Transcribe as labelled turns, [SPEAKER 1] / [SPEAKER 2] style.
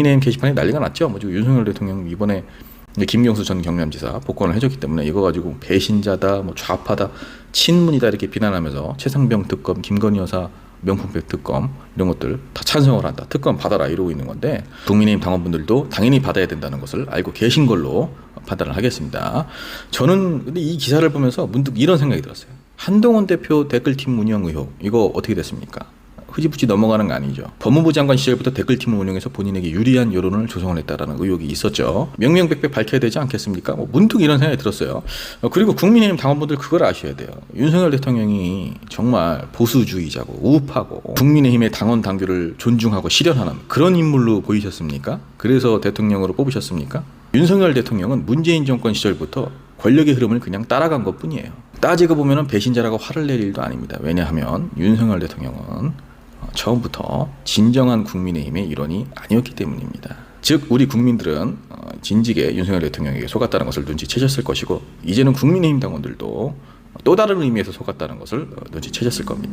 [SPEAKER 1] 국민의힘 게시판에 난리가 났죠. 뭐 지금 윤석열 대통령 이번에 김경수 전 경남지사 복권을 해줬기 때문에 이거 가지고 배신자다, 뭐 좌파다, 친문이다 이렇게 비난하면서 최상병 특검, 김건희 여사 명품백 특검 이런 것들 다 찬성을 한다. 특검 받아라 이러고 있는 건데 국민의힘 당원분들도 당연히 받아야 된다는 것을 알고 계신 걸로 판단을 하겠습니다. 저는 근데 이 기사를 보면서 문득 이런 생각이 들었어요. 한동훈 대표 댓글팀 운영 의혹 이거 어떻게 됐습니까? 흐지부지 넘어가는 거 아니죠. 법무부 장관 시절부터 댓글팀을 운영해서 본인에게 유리한 여론을 조성을 했다라는 의혹이 있었죠. 명명백백 밝혀야 되지 않겠습니까? 뭐 문득 이런 생각이 들었어요. 어, 그리고 국민의힘 당원분들 그걸 아셔야 돼요. 윤석열 대통령이 정말 보수주의자고 우파고 국민의힘의 당원 당규를 존중하고 실현하는 그런 인물로 보이셨습니까? 그래서 대통령으로 뽑으셨습니까? 윤석열 대통령은 문재인 정권 시절부터 권력의 흐름을 그냥 따라간 것 뿐이에요. 따지고 보면 배신자라고 화를 낼 일도 아닙니다. 왜냐하면 윤석열 대통령은 어, 처음부터 진정한 국민의힘의 일원이 아니었기 때문입니다. 즉 우리 국민들은 어, 진직에 윤석열 대통령에게 속았다는 것을 눈치채셨을 것이고 이제는 국민의힘 당원들도 또 다른 의미에서 속았다는 것을 어, 눈치채셨을 겁니다.